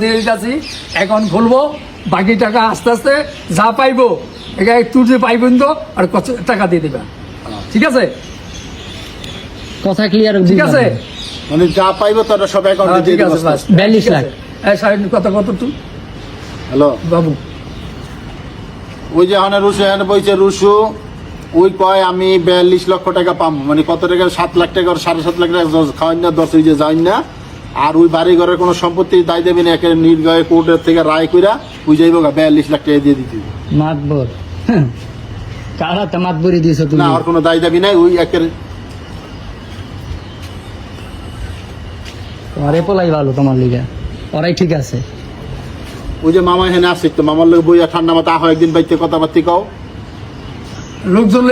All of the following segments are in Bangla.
দিয়ে দিতেছি এখন খুলবো বাকি টাকা আস্তে আস্তে যা পাইবো একটু যে পাইবেন তো আর টাকা দিয়ে দিবা ঠিক আছে? কথা ক্লিয়ার ঠিক আছে? মানে যা পাইবো তারা সব হ্যাঁ, অ্যাকাউন্টে দিয়ে ঠিক দিব আছে বাস। বিয়াল্লিশ ঠিক লাখ। এই সাহেব কত কত তুই হ্যালো? বাবু। ওই যে রুশু এখানে বইছে রুশু ওই কয় আমি বিয়াল্লিশ লক্ষ টাকা পাম। মানে কত টাকা? সাত লাখ টাকা সাড়ে সাত লাখ টাকা খাওয়াই না দশ ওই যে যাই না। আর ওই বাড়ি ঘরের কোনো সম্পত্তি দায় দেবে না একে নির্গয়ে কোর্টের থেকে রায় কইরা ওই যাইব বিয়াল্লিশ লাখ টাকা দিয়ে দিতে। মাতবর। কারা তো মাতবরি দিয়েছ তুমি? না আর কোনো দায় দাবি নাই ওই একের তোমার এপোলাই ভালো তোমার লিগা। ওরাই ঠিক আছে। ওই যে মামা এখানে আসছে তো মামার লোক বইয়া ঠান্ডা মাথা আহ একদিন বাইতে কথাবার্তি কও। লোকজন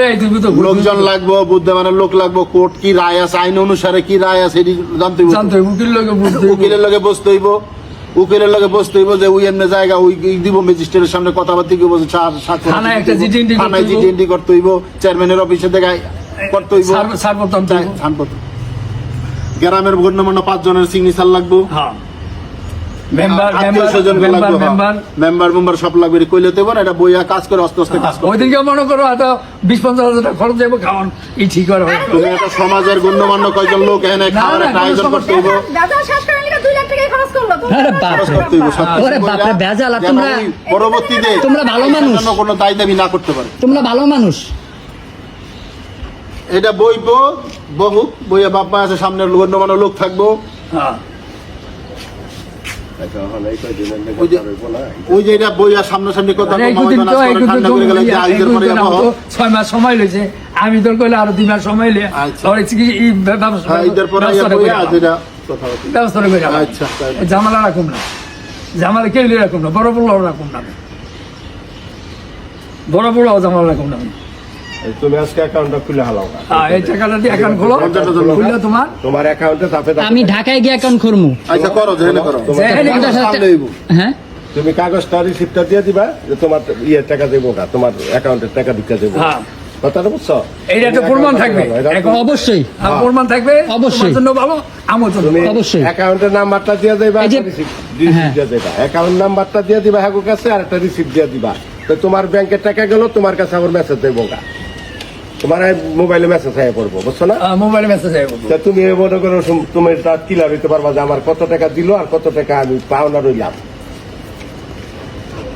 লোকজন লাগবো বুদ্ধমানের লোক লাগবো কোর্ট কি রায় আছে আইন অনুসারে কি রায় আছে এটি জানতে। উকিলের লগে বসতে হইব। উকিলের লগে বসতে হইব যে ওই এমনি জায়গা ওই দিব ম্যাজিস্ট্রেটের সামনে কথাবার্তি করব স্বাক্ষর থানায় করতে হইব। চেয়ারম্যানের অফিসে দেখায় করতে হইব। গ্রামের গণ্যমান্য পাঁচ জনের সিগনেচার লাগবো। হ্যাঁ। মেম্বার মেম্বার মেম্বার হ্যাঁ। মেম্বার মেম্বার মেম্বার সব লাগবে এটা কইলে দেবো না এটা বইয়া কাজ করে আস্তে আস্তে কাজ করে ওই দিনকে মনে করো হয়তো বিশ পঞ্চাশ হাজার টাকা খরচ যাব খাওয়ান এই ঠিক হবে তুমি একটা সমাজের গণ্যমান্য কয়জন লোক এখানে খাওয়ার একটা কোনো আয়োজন করতে হইব। পরবর্তীতে তোমরা ভালো মানুষ। দায় দাবি না করতে পারে। তোমরা ভালো মানুষ। এটা বইব বহু বইয়া বাপ্পা আছে সামনে গণ্যমান্য লোক থাকব। হ্যাঁ। ওই যে ওই যে এটা বইয়া সামনাসামনি কথা আরে এই কম দুদিন হবে না, তো এই আজকে দুদিন ঠান্ডা তো পড়ে গেলে যে এই আইজের পরে দুদিন আবহাওয়া। আমার ছয় মাস সময় লইছে আমি তোর কইলে আরও দুই মাস সময় লে আচ্ছা। ব্যবস্থা হ্যাঁ, বইয়া করে করে আচ্ছা। জামালা রাখুন না। জামালা কেউ রাখুন না। বড় বড় রাখুন না বড় বড় জামালা রাখুন না তুমি আজকে অ্যাকাউন্টটা খুলে হালাও। হ্যাঁ এই টাকাটা দিয়ে অ্যাকাউন্ট খোলো। তোমার? অ্যাকাউন্টে আমি ঢাকায় গিয়ে অ্যাকাউন্ট করব আচ্ছা করো যেখানে করো। হ্যাঁ? তুমি কাগজটা রিসিপ্টটা দিয়ে দিবা যে তোমার ইয়ের টাকা দেবো না তোমার অ্যাকাউন্টের টাকা দিতে দেবো। হ্যাঁ। কথাটা বুঝছ? এইটা তো প্রমাণ থাকবে। অবশ্যই। প্রমাণ থাকবে। অবশ্যই। তোমার জন্য ভালো আমার জন্য তুমি অবশ্যই। অ্যাকাউন্টের নাম্বারটা দিয়ে দেবা এই যে- রিসিপ্ট হ্যাঁ। দিয়ে দেবা। অ্যাকাউন্ট নাম্বারটা দিয়ে দিবা কাছে আর একটা রিসিপ্ট দিয়ে দিবা। তো তোমার ব্যাংকের টাকা গেল তোমার কাছে আমার মেসেজ দেবো গা। তোমার মোবাইলে মেসেজ পড়ব বুঝছ না? মোবাইলে মেসেজ আইব তা তুমি মনে করো তুমি তা ক্লিয়ার হইতে পারবা যে আমার কত টাকা দিল আর কত টাকা আমি পাওনা রইলাম?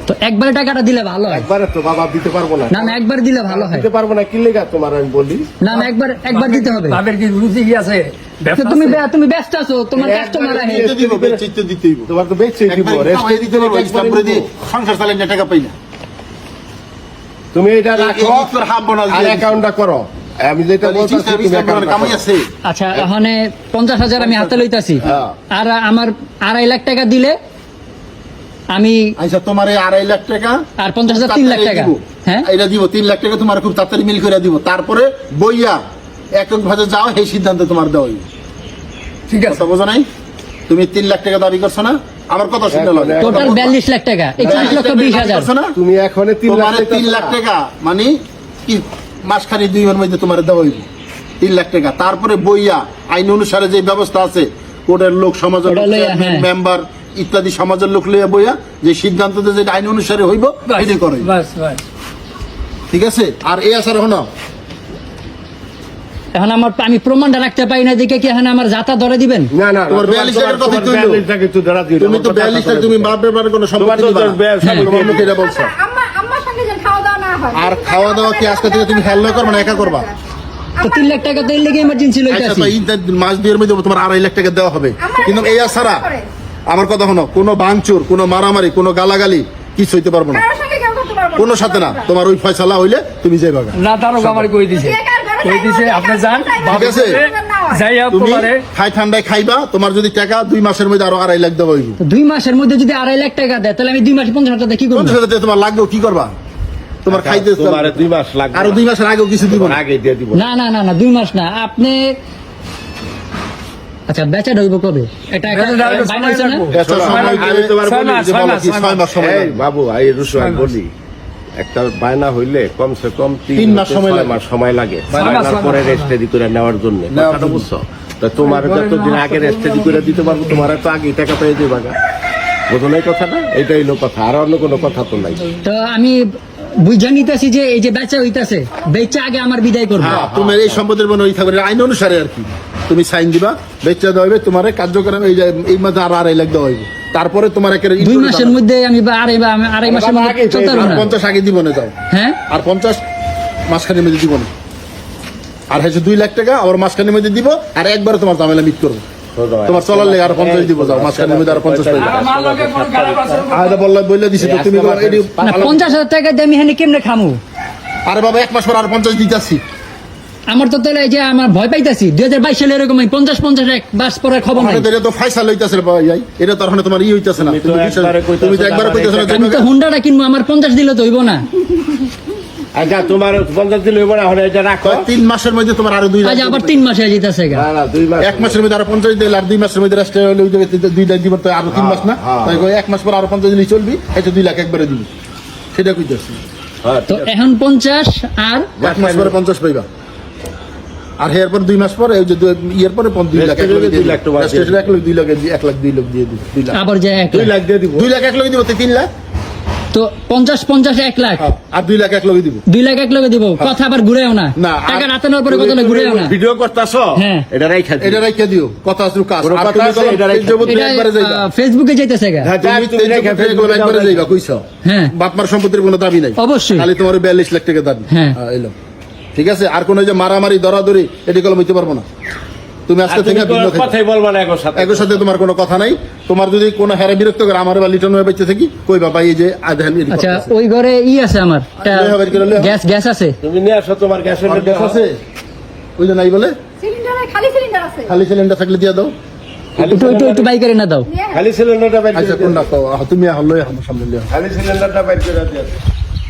তো একবারে টাকাটা দিলে ভালো হয়। একবারে তো বাবা দিতে পারব না। না না একবার দিলে ভালো হয়। দিতে পারব না কি লেগা তোমার আমি বলি? না না একবার একবার দিতে হবে। তাদের কি রুচি কি আছে? তুমি তুমি ব্যস্ত আছো তোমার কাস্টমার আছে। চিত্তে দিব দিতে তোমার তো বেচে দিব একবার দিতে পারব। সংসার চালাই টাকা পাই না। তুমি এটা রাখো আর অ্যাকাউন্টটা করো। আমি যেটা বলতেছি তুমি আচ্ছা ওখানে পঞ্চাশ হাজার আমি হাতে লইতাছি। হ্যাঁ। আর আমার আড়াই লাখ টাকা দিলে আমি আচ্ছা তোমার এই আড়াই লাখ টাকা আর পঞ্চাশ হাজার তিন লাখ টাকা। দিব। হ্যাঁ? এটা দিব তিন লাখ টাকা তোমার খুব তাড়াতাড়ি মিল করে দিব। তারপরে বইয়া একক ভাবে যাও সেই সিদ্ধান্ত তোমার দেওয়া ঠিক আছে। বোঝো নাই? তুমি তিন লাখ টাকা দাবি করছ না? আমার কথা শুনে লাগে। টোটাল বিয়াল্লিশ লাখ টাকা একচল্লিশ লক্ষ বিশ হাজার। তুমি এখন তিন লাখ টাকা মানে কি মাসখানি দুই মাসের মধ্যে তোমার দেওয়া হইব। তিন লাখ টাকা। তারপরে বইয়া আইন অনুসারে যে ব্যবস্থা আছে কোর্টের লোক সমাজের লইয়া, হ্যাঁ। মেম্বার ইত্যাদি সমাজের লোক লইয়া বইয়া যে সিদ্ধান্ত যে আইন অনুসারে হইব এটাই করে। বাস বাস। ঠিক আছে? আর এই আসার হনো এখন আমার আমি প্রমাণটা রাখতে পারি না দেখে কি এখন আমার যাতা ধরে দিবেন? না না তোমার 42 টাকার কথাই তো হইল। তুমি তো বিয়াল্লিশ টাকা তুমি বাপের বাপের কোনো সম্পত্তি দিবা তোমার মুখে এটা বলছো। আম্মা আম্মার সঙ্গে যেন খাওয়া দাওয়া না হয়। আর খাওয়া দাওয়া কি আজকে থেকে তুমি করবে না একা করবা? তো তিন লাখ টাকা তো এর লেগে ইমার্জেন্সি আচ্ছা লইতাছি তো এই মাস দুইয়ের মধ্যে তোমার আড়াই লাখ টাকা দেওয়া হবে। কিন্তু এই ছাড়া আমার কথা শোনো কোনো ভাঙচুর কোনো মারামারি কোনো গালাগালি কিছু হইতে পারব না। কোনো সাথে না তোমার ওই ফয়সালা হইলে তুমি যাই বাগা না তারও আমার কই দিছে? কই দিছে আপনি যান ভাবে আছে। যাই তুমি খাই ঠান্ডায় খাইবা তোমার যদি টাকা দুই মাসের মধ্যে আরও আড়াই লাখ দেওয়া দুই মাসের মধ্যে যদি আড়াই লাখ টাকা দেয় তাহলে আমি দুই মাসে পঞ্চাশ হাজার কি করব? পঞ্চাশ হাজার তোমার লাগবে কি করবা? তোমার খাইতে তোমার দুই মাস লাগবে। আরও দুই মাসের আগেও কিছু দিব আগে দিয়ে দিব। না না না না দুই মাস না। আপনি আচ্ছা বেচা ঢুকবো কবে? এটা। বাবু বলি একটা বায়না হইলে কমসে কম তিন মাস সময় লাগে। মাস সময় লাগে। বায়নার পরে। রেস্টেডি করে নেওয়ার জন্য। কথাটা বুঝছ? তা তোমার যতদিন আগে রেস্টেডি করে দিতে পারব তোমার তো আগে টাকা পেয়ে দেবা। বুঝো না কথাটা? এটাই হলো কথা। আর অন্য কোনো কথা তো নাই। তো আমি বুঝা নিতেছি যে এই যে বেচা হইতাছে বেচা আগে আমার বিদায় করব। হ্যাঁ তোমার এই সম্পদের মনে ওই থাকবে আইন অনুসারে আর কি। তুমি সাইন দিবা বেচা দেওয়া হবে তোমার কার্যক্রম এই এই মাসে আর আড়াই লাখ দেওয়া হইব। তারপরে তোমার একেবারে দুই মাসের মধ্যে আমি বা আড়াই বা- আড়াই মাসের মধ্যে চলতে পারব না। পঞ্চাশ আগে দিব না যাও হ্যাঁ? আর পঞ্চাশ মাসখানের মধ্যে দিব না। আর হচ্ছে দুই লাখ টাকা আবার মাসখানের মধ্যে দিব আর একবারে তোমার ঝামেলা মিট করব। তোমার চলার লেগে আর পঞ্চাশ দিব যাও মাসখানের মধ্যে আর পঞ্চাশ পাইবা আর বললে বললে দিছি তো তুমি বলো, এটি না পঞ্চাশ হাজার টাকা দিয়ে আমি এখানে কেমনে খামু? আরে বাবা এক মাস পর আর পঞ্চাশ দিতেছি আমার তো তাহলে যে আমার ভয় পাইতাছি দুই হাজার বাইশ সালে এরকম পঞ্চাশ পঞ্চাশ এক বাস পরে খবর নাই। এটা তো ফাইসাল হইতাছে ইয়াই এটা তো এখন তোমার ই হইতাছে না। তুমি তো একবারে কইতাছো না, আমি তো হুন্ডাটা কিনবো আমার পঞ্চাশ দিলে তো হইব না। আচ্ছা তোমার পঞ্চাশ দিন হইব না এখন এটা রাখো। তিন মাসের মধ্যে তোমার আরও দুই আজ আবার তিন মাসে যেতেছে না না দুই মাস। এক মাসের মধ্যে আরও পঞ্চাশ দিলে আর দুই মাসের মধ্যে রাষ্ট্রে হলে ওই দুই লাখ দিব তো আরও তিন মাস না? হ্যাঁ, তাই এক মাস পর আরও পঞ্চাশ দিনই চলবি এটা দুই লাখ একবারে দিবি। সেটা কইতাছি। হ্যাঁ, তো এখন পঞ্চাশ আর এক মাস পরে পঞ্চাশ পাইবা। আর এর পর দুই মাস পরে ওই যে দুই- ইয়ের পরে পন- দুই লাখ দুই লাখ টাকা দিয়ে রেজিস্ট্রেশন এক লাখ দুই লাখ এক লাখ দুই লাখ দিয়ে দিবি দুই লাখ। আবার যে এক দুই লাখ। দিয়ে দিব। দুই লাখ এক লাখ দিব তো তিন লাখ? তো পঞ্চাশ পঞ্চাশ এক লাখ। হ্যাঁ, আর দুই লাখ এক লাখ দিব। দুই লাখ এক লগে দিব। কথা আবার ঘুরেও না। না, টাকা রাতে নেওয়ার পরে কথা ঘুরেও না। ভিডিও করতেছ? হ্যাঁ। এটা রাইখা এটা রাইখা দিও। কথা আছে কাজ। আর কথা তুমি আছে, এটা রাইখা- এটা একবারে যাইবা। ফেসবুকে যাইতেছে গা। হ্যাঁ, তুমি তুমি রাইখা ফেসবুকে একবারে যাইবা কইছো। হ্যাঁ। বাপমার সম্পত্তির কোনো দাবি নাই। অবশ্যই। খালি তোমার বিয়াল্লিশ লাখ টাকা দাবি। হ্যাঁ। এলো। ঠিক আছে? আর কোন যে মারামারি দরাদরি এটি কলম হইতে পারব না। তুমি আজকে থেকে কোনো ভিন্ন কথাই বলবা না একর সাথে। একর সাথে তোমার কোনো কথা নাই। তোমার যদি কোনো হেরা বিরক্ত করে আমার বা লিটন হয়ে বেঁচে থাকি কই বাবা এই যে আধান আচ্ছা ওই ঘরে ই আছে আমার। করে। গ্যাস গ্যাস আছে। তুমি নিয়ে আসো তোমার গ্যাসের গ্যাস আছে? ওই যে নাই বলে? সিলিন্ডারে খালি সিলিন্ডার আছে। খালি সিলিন্ডার থাকলে দিয়ে দাও। একটু একটু একটু বাইকারে না দাও। খালি সিলিন্ডারটা বাইর আচ্ছা করে কোন দিও। ডাক্তার আহ, তুমি হলো সামনে খালি সিলিন্ডারটা বাইর করে দিও।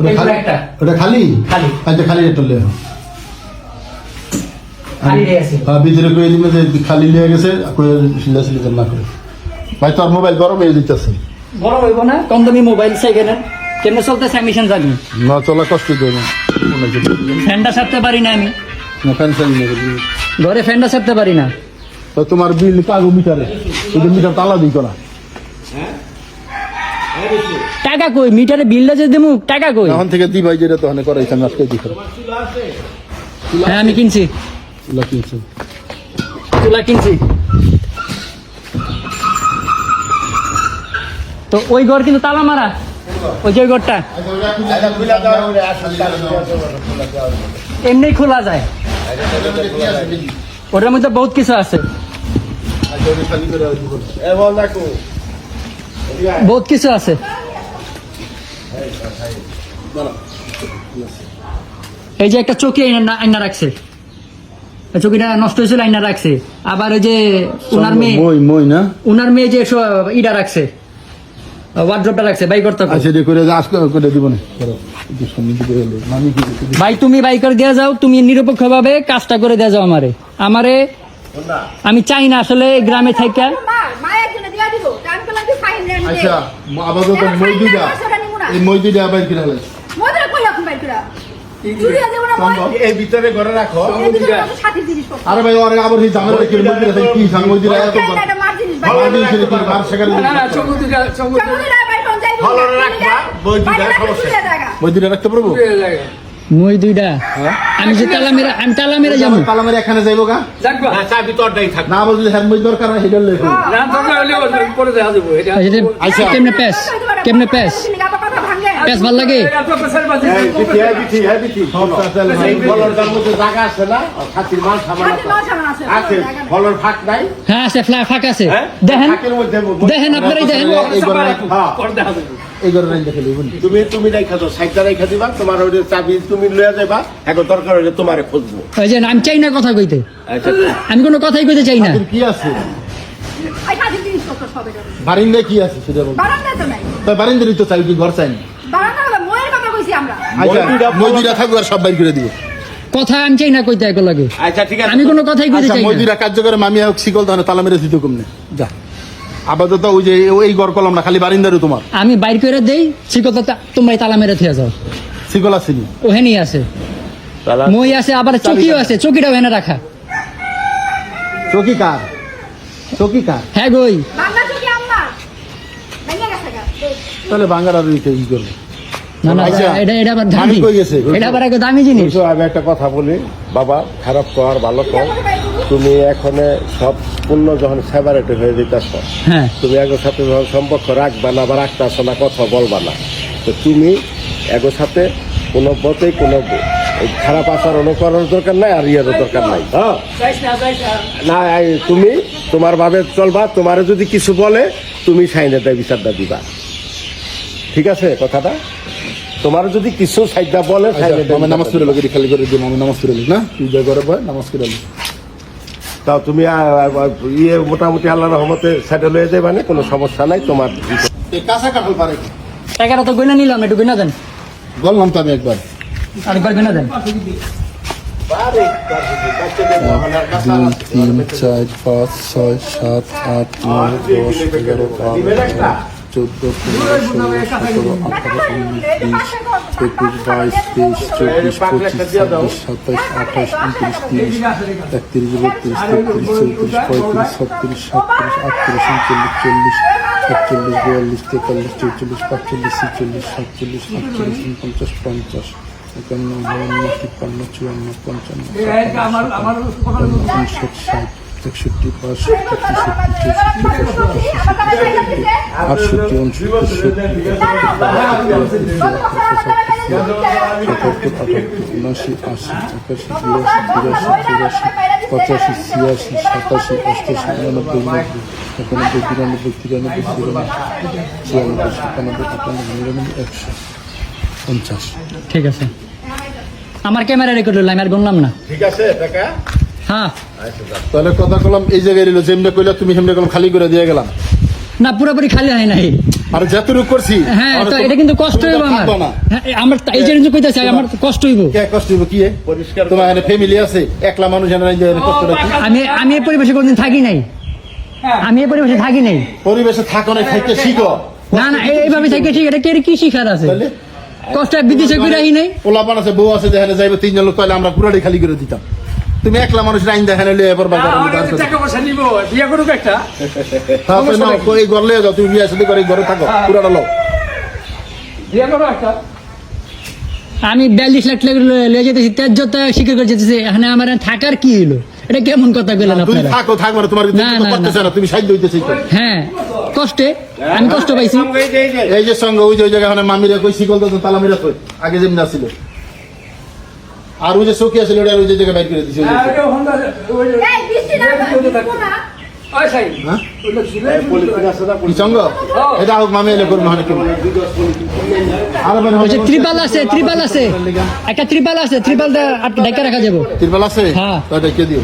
ওটা খালি ব্যাগটা। ওটা খালি? খালি। আচ্ছা খালি রেট লে খালি দিয়ে আছে হ্যাঁ ভিতরে কয়ে দিবে যে খালি লিয়ে গেছে কয়ে সিলা সিলি না করে। ভাই তোর মোবাইল গরম হয়ে দিতেছে বড় হইব না কম দামি মোবাইল সেকেন্ড কেমনে চলতেছে আমি সেন জানি। না চলা কষ্ট দেয় না। ফ্যানটা সারতে পারি না আমি। না ফ্যানসাই নেই ঘরে ফ্যানটা সারতে পারি না। তো তোমার বিল কাগো মিটারে। মিটার তালা দিই না। টাকা কই? মিটারে বিলটা যে দেবো টাকা কই? এখন থেকে দি ভাই যেটা তো করাইছেন আজকে দিই হ্যাঁ আমি কিনছি। তুলা কিনছে। চুলা কিনছি। তো ওই ঘর কিন্তু তালা মারা। ওই যে ঘরটা। এমনি খোলা যায়। ওটার মধ্যে বহুত কিছু আছে। দেখো। বহুত কিছু আছে। এই যে একটা চকি আইনা আইনা রাখছে। এই চকিটা নষ্ট হয়েছিল আইনা রাখছে। আবার ওই যে উনার মেয়ে মই মই না? উনার মেয়ে যে ইটা রাখছে ওয়ার্ড্রপটা রাখছে বাই করতে আচ্ছা করে করে দিব না। ভাই তুমি বাই করে দেওয়া যাও তুমি নিরপেক্ষ ভাবে কাজটা করে দেওয়া যাও আমারে। আমারে আমি চাই না আসলে গ্রামে থাইকা। আচ্ছা আপাতত মই দুইটা এই মই দুইটা হলো কই বাইর করা? চুরিয়া দেব না মই এই ভিতরে ঘরে রাখো। আরে ভাই ওরে আবার এই জামেলা কি মই কি সাং মই এত ভালো কি সেখানে না না চমুদিরা ভালো রাখবা, বই দিলে সমস্যা। মই রাখতে পারব? মই দুইটা। আমি যে তালা মেরা আমি তালা মেরা যাব। কালামের এখানে যাইবো গা। যাকবা। হ্যাঁ চাবি তোরটাই থাক। না বুঝলে হ্যাঁ মই দরকার হয় হেডাল লেখো না দরকার হলে পরে দেখা যাব। এটা আচ্ছা। কেমনে প্যাস কেমনে প্যাস ভাঙে ভালো লাগে হ্যাঁ আছে ফ্লা ফাঁক আছে হ্যাঁ দেখেন দেখেন আপনারাই দেখেন এই হ্যাঁ দেখা তুমি তুমি দাও সাইডটা দিবা তোমার ওই যে চাবি তুমি লয়ে যাবা এখন দরকার হলে তোমারে খুঁজবো ওই যে আমি চাই না কথা কইতে আচ্ছা আমি কোনো কথাই কইতে চাই না কি আছে। বারিন্দায় কি আছে সেটা বল তো নাই তাই বারিন্দারই তো চাই কি ঘর চাই না বারান্দা হলো ময়ের কথা কইছি আমরা আচ্ছা মজুরা থাকবে আর সব বাইর করে দিব। কথা আমি না কইতে একো লাগে। আচ্ছা ঠিক আছে। আমি কোনো কথাই কইতে আচ্ছা চাই মজুরা কার্য করে হোক শিকল তাহলে তালা মেরে দিত কমনে। যা। আপাতত ওই যে এই ঘর কলম না খালি বারিন্দারও তোমার। আমি বাইর করে দেই শিকতা তোমরা তালা মেরে থিয়া যাও। শিকল আসেনি ওহেনি আছে। মই আছে আবার চকিও আছে চকিটাও এনে রাখা। চকি কার? চকি কার? হ্যাঁ গই। তাহলে বাঙ্গার আর ই করবে। না না আচ্ছা, এটা এটা আবার দামি। এটা আবার এক দামি জিনিস। আমি একটা কথা বলি বাবা খারাপ কর ভালো কর তুমি এখন সব পূর্ণ যখন সেপারেট হয়ে যেতেছ হ্যাঁ। তুমি এগোর সাথে যখন সম্পর্ক রাখবা না বা রাখতে না কথা বলবা না তো তুমি এগোর সাথে কোনো পথেই কোনো খারাপ আচরণও করার দরকার নাই আর ইয়েরও দরকার নাই হ্যাঁ? না তুমি তোমার ভাবে চলবা তোমারে যদি কিছু বলে তুমি সাইনে দেয় বিচারটা দিবা। ঠিক আছে কথাটা? তোমার যদি কিছু সাইডটা বলে আমি নামাজ পড়ে লোকের খালি করে দিই আমি নামাজ পড়ে না? তুই যা করে বয় নামাজ পড়ে। তাও তুমি ইয়ে মোটামুটি আল্লাহ রহমতে সেটেল হয়ে যাবে মানে কোনো সমস্যা নাই তোমার কাঁচা কাঁঠাল পারে? টাকাটা তো গইনা নিলাম একটু গইনা দেন। বললাম তো আমি একবার। আরেকবার গইনা দেন। দুই তিন চার পাঁচ ছয় সাত আট নয় দশ এগারো বারো চোদ্দ পনেরো ষোলো সতেরো আঠারো উনিশ বিশ একুশ বাইশ তেইশ চব্বিশ পঁচিশ ছাব্বিশ সাতাইশ আঠাশ উনত্রিশ তিরিশ একত্রিশ বত্রিশ তেত্রিশ চৌত্রিশ পঁয়ত্রিশ ছত্রিশ সাতত্রিশ আটত্রিশ উনচল্লিশ চল্লিশ সাতচল্লিশ বিয়াল্লিশ তেতাল্লিশ চৌচল্লিশ পাঁচচল্লিশ ছিচল্লিশ সাতচল্লিশ আটচল্লিশ উনপঞ্চাশ পঞ্চাশ একান্ন বাউন্ন তিপ্পান্ন চুয়ান্ন পঞ্চান্ন ষাট একষট্টি উনআশি পঁচাশি ছিয়াশি সাতাশি অষ্টাশি উননব্বই নব্বই একানব্বই বিরানব্বই তিরানব্বই ছিয়ানব্বই সাতানব্বই আটানব্বই নিরানব্বই একশো পঞ্চাশ ঠিক আছে আমার ক্যামেরা রেকর্ড হলো আমি আর গুনলাম না ঠিক আছে টাকা হ্যাঁ। তাহলে কথা কলাম এই জায়গায় রইল যেমনি কইলা তুমি সেমনি কলম খালি করে দিয়ে গেলাম। না পুরোপুরি খালি হয় নাই। আর যতটুকু করছি হ্যাঁ তো এটা কিন্তু কষ্ট হইব আমার। হ্যাঁ, আমার এই জন্য কইতাছি আমার কষ্ট হইব। কে কষ্ট হইব কি পরিষ্কার তোমার এখানে ফ্যামিলি আছে একলা মানুষ এনে কষ্টটা আমি আমি এই পরিবেশে কোনদিন থাকি নাই। আমি এই পরিবেশে থাকি নাই। পরিবেশে থাকো না খাইতে শিখো। না না এইভাবে থাকি ঠিক এটা কে কি শিখার আছে? কষ্ট বিদেশে আহি নাই। পোলা পান আছে বউ আছে যেখানে যাইবে তিনজন লোক তাহলে আমরা পুরাটাই খালি করে দিতাম। তুমি একলা মানুষ আইন দেখানে লিয়ে এবার বাজার টাকা পয়সা নিবো বিয়ে করুক একটা। সমস্যা নেই। এই ঘর লিয়ে যাও তুমি বিয়ে সাথে করে ঘরে থাকো পুরাটা লোক বিয়ে করো একটা। আমি বিয়াল্লিশ লাখ টাকা লয়ে যেতেছি তেজ্যতা স্বীকার করে যেতেছি এখানে আমার থাকার কি হলো এটা কেমন কথা বললেন তুমি আপনারা? থাকো থাকো না তোমার না, না, করতেছে তুমি সাহায্য হইতেছি হ্যাঁ কষ্টে আমি কষ্ট পাইছি। এই যে সঙ্গে ওই যে ওই জায়গায় মামিরা কই শিকল তো তালা মিরা কই? আগে যেমন ছিল আর ওই যে চৌকি আছে ওটা ওই যে জায়গায় বাইর করে দিছে ওই যে- আর ওই হোন্ডা ওই যে- এই বৃষ্টি না দিব না। ওই সাই হ্যাঁ? এলে করবে মানে ত্রিপাল আছে ত্রিপাল আছে। একটা ত্রিপাল আছে ত্রিপালটা আপনি ডেকে রাখা যাব। তিরপাল আছে? হ্যাঁ। কে দিও।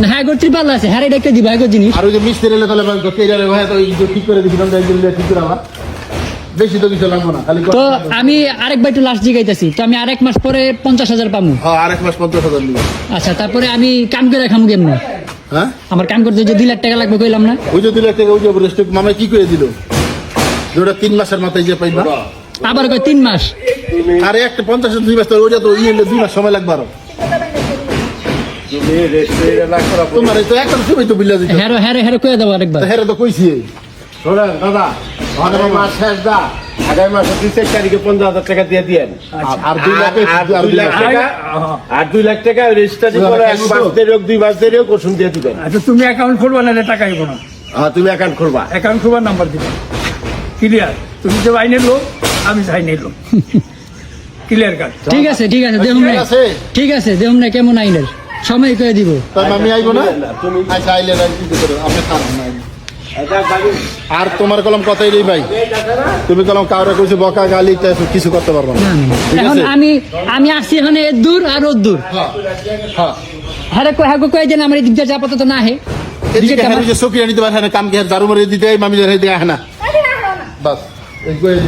না হ্যাঁ ত্রিপাল আছে হ্যাঁ ডেকে দিব হ্যাঁ জিনিস। আর ওই যে মিস্ত্রি তাহলে ঠিক করে দিছিলাম ঠিক করে আবার। বেশি তো কিছু লাগবে না খালি তো আমি আরেকবার একটু লাস্ট জিগাইতেছি তো আমি আরেক মাস পরে পঞ্চাশ হাজার পাবো হ্যাঁ আরেক মাস পঞ্চাশ হাজার নিবে আচ্ছা তারপরে আমি কাম করে খামু কেমন? হ্যাঁ? আমার কাম করতে যে দুই লাখ টাকা লাগবে কইলাম না? ওই যে দিলে থেকে ওই যে রেস্ট মামাই কি করে দিল? যেটা তিন মাসের মাথায় যে পাইবা আবার কয় তিন মাস? আরে একটা পঞ্চাশ দুই মাস তো ওইটা তো ইয়ে দুই মাস সময় লাগবে আরও। রেস্টুরেন্টে তোমার এই তো একটা সময় তো বিল্লা দিতে হ্যারো হ্যারো হ্যারো কয়ে দেবো আরেকবার। হেরে তো কইছি। দাদা আগামী মাস শেষ দা। আগামী মাসে দুই চার তারিখে পঞ্চাশ হাজার টাকা দিয়ে দিয়েন। আর- দুই লাখ আর আর দুই লাখ টাকা? আর দুই লাখ টাকা রেজিস্ট্রারি দুই করে এক মাস দেরি হোক দুই মাস দেরি হোক ওষুধ দিয়ে দিবেন। আচ্ছা তুমি অ্যাকাউন্ট খুলবা না টাকা না? হ্যাঁ তুমি অ্যাকাউন্ট খুলবা। অ্যাকাউন্ট খুলবার নাম্বার দিবা। ক্লিয়ার তুমি যে আইনের লোক আমি আইনের লোক। ক্লিয়ার কাট ঠিক আছে ঠিক আছে দেখুন না। ঠিক আছে দেখুন না কেমন আইনের? সময় করে দিব। তাই আমি আইবো না? তুমি আচ্ছা আইলে আপনি আর তোমার কলম কথাই নেই ভাই? তুমি কলম কাউরে কইছো বকা গালি কিছু করতে পারব না। না, না, না। এখন আমি আমি আসছি এখানে দূর আর ওর দূর। হ্যাঁ হ্যাঁ। হ্যাঁ কয় হ্যাঁ কয়ে দেন আমার এই দিকটা আপাতত না হে হ্যাঁ ক্যামেরা- ওই যে আনিতে পারে হ্যাঁ কাম কে জারু মারি দিতে মামি না না। বাস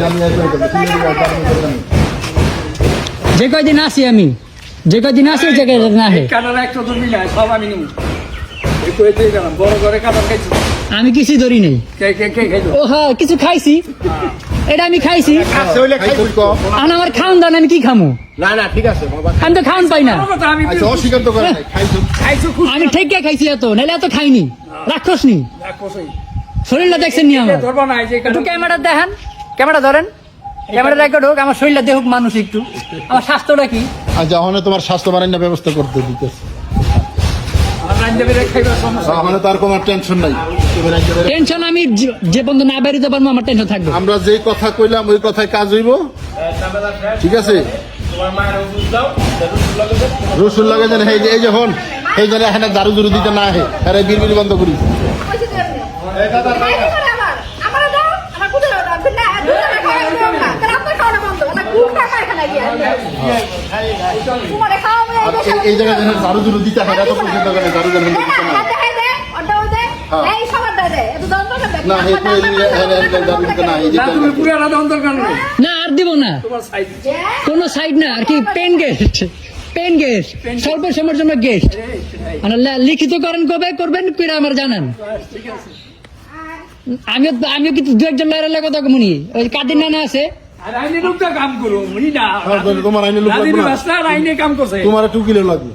আমি না। যে কয়দিন আসি আমি যে কয়দিন আসি ওই জায়গায় না হে একটা না সব আমি নিব এই কই দিয়ে গেলাম বড় করে কাটার খাইছি। আমি কিছু ধরি নেই। কে কে কে খাইলো ও হ্যাঁ কিছু খাইছি। এটা আমি খাইছি। আর আমার খাওন দান আমি কি খামু? না না ঠিক আছে আমি তো খাওন পাই না। আমি অস্বীকার তো করে নাই খাইছো। খাইছো খুব আমি ঠেকে খাইছি এত নাহলে এত খাইনি। রাক্ষস নি। শরীরটা দেখছেন নি আমার? ধরবা না এই যে একটু ক্যামেরা দেখান। ক্যামেরা ধরেন। ক্যামেরা রেখে ঢোক আমার শরীরটা দেখুক মানুষ একটু। আমার স্বাস্থ্যটা কি? আচ্ছা ওখানে তোমার স্বাস্থ্য বাড়ানোর ব্যবস্থা করতে দিতেছে। রান্না বেড়ে খাইবার সমস্যা ওখানে তো আর কোনো টেনশন নাই। টেনশন আমি যে- পর্যন্ত না বেরোতে পারব আমার টেনশন থাকবে। আমরা যে কথা কইলাম ওই কথায় কাজ হইব? ঠিক আছে? রসুন লাগে যেন এই যে এই যে হন এই যেন এখানে দারু জুরু দিতে না হে আরে বিড়বিড়ি বন্ধ করি। বন্ধ এই- জায়গায় যেন দারু জুরু দিতে হয় এত পর্যন্ত দারু যেন দিতে না। এই সবার দাও এত দন্ত না না হে কই দারু না এই যে তুমি পুরো রাধা অন্তর কারণ না আর দিব না। তোমার সাইড কোনো সাইড না আর কি পেন গেস্ট পেন গেস্ট স্বল্প সময়ের জন্য গেস্ট মানে লিখিত করেন কবে করবেন কিরা আমার জানান। ঠিক আছে। আমিও আমিও কিন্তু দু একজন লয়ারের কথা কমুনি। ওই কাদির নানা আছে? আর লোকটা কাম করো মুই না। হ্যাঁ, তোমার আইনে লোক না? মাস্টার আইনে কাম করছে। তোমার একটু কিলো লাগবে।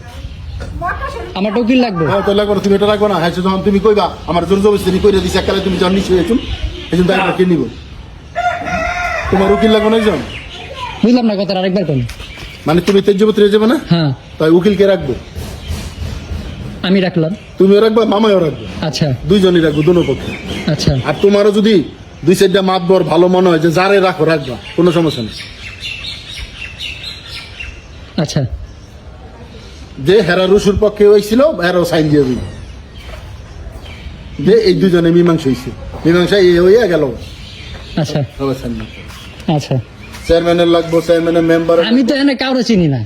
আমার টকিল লাগবে। হ্যাঁ তাহলে করো তুমি এটা রাখব না। হ্যাঁ যখন তুমি কইবা আমার জোর জবরদস্তি করে দিছে একালে তুমি জন্ম নিশ্চয় হয়েছুন এই জন্য দায়িত্ব কে নিব। তোমার উকিল লাগবে না একজন? বুঝলাম না কথাটা আরেকবার কোন। মানে তুমি তেজ্যপত্রে যাবে না? হ্যাঁ। তাই উকিলকে রাখব। আমি রাখলাম। তুমিও রাখবা মামাও রাখব। আচ্ছা। দুইজনই রাখব দুনো পক্ষে। আচ্ছা। আর তোমারও যদি দুই চারটা মাতবর ভালো মনে হয় যে যারে রাখো রাখবা কোনো সমস্যা নেই। আচ্ছা। যে হেরা রসুর পক্ষে হয়েছিল হেরাও সাইন দিয়ে দিল। যে এই দুজনে মীমাংসা হয়েছে। মীমাংসা এই হইয়া গেল। আচ্ছা। আচ্ছা। চেয়ারম্যানের লাগবো চেয়ারম্যানের মেম্বার আমি তো এখানে কাউরে চিনি না।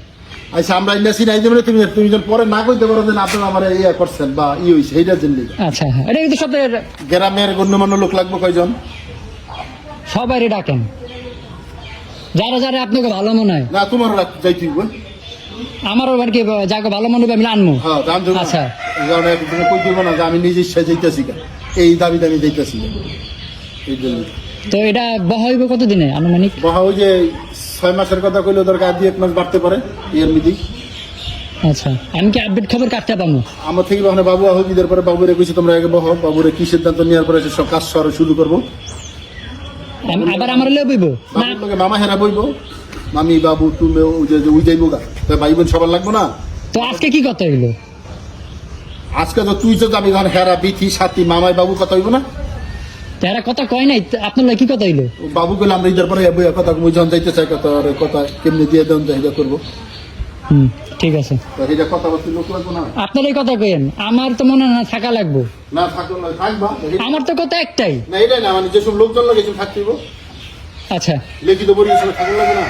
আচ্ছা আমরা ইন্ডাস্ট্রি নাই দেবে তুমি তুমি যখন পরে না কইতে পারো যে আপনারা আমার ইয়ে করছেন বা ই হয়েছে সেইটার জন্য আচ্ছা হ্যাঁ এটা কিন্তু সত্যের গ্রামের গণ্যমান্য লোক লাগবে কয়জন? সবাই ডাকেন। যারা যারা আপনাকে ভালো মনে হয়। না তোমার যাইতে হইব। আমারও আর কি যাকে ভালো মনে হবে আমি আনব হ্যাঁ আচ্ছা। আমি নিজে ইচ্ছা যাইতেছি কেন এই দাবি দামি জন্য। তো এটা বহা হইব কতদিনে আনুমানিক? বহা ওই যে ছয় মাসের কথা কইলে দরকার দিয়ে এক মাস বাড়তে পারে এর মিদি। আচ্ছা। আমি কি আপডেট খবর কাটতে পাবো আমার থেকে বাবু আহ ঈদের পরে বাবুরে কইছি তোমরা আগে বহ বাবুরে কি সিদ্ধান্ত নেওয়ার পরে সব কাজ সর- শুরু করব। আবার আমার লে বইব? মামা হেরা বইব? মামি বাবু তুমি ওই যে উই যাইবো গা। তো ভাই বোন সবার লাগবো না? তো আজকে কি কথা হইল? আজকে তো তুই তো যাবি ধর হেরা বিথি সাথী মামাই বাবু কথা হইবো না? তারা কথা কয় নাই আপনার লাগে কি কথা হইল? বাবু কইলাম আমরা ঈদের পরে কথা কই যখন যাইতে চাই কথা আর কথা কেমনি দিয়ে দেন করব করব। হুম ঠিক আছে। আপনার এই কথা কইেন আমার তো মনে হয় না থাকা লাগবো। না থাকবা। আমার তো কথা একটাই। না এটাই না মানে যেসব লোকজন লাগে আচ্ছা। লিখিত পরিবেশনে থাকল লাগে না?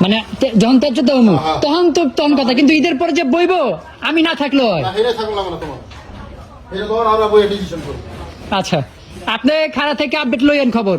মানে যখন তো হমু, হ্যাঁ। তখন তো তখন কথা কিন্তু ঈদের পরে যে বইব আমি না থাকলে হয়। আচ্ছা। আপনি খাড়া থেকে আপডেট লইয়েন খবর।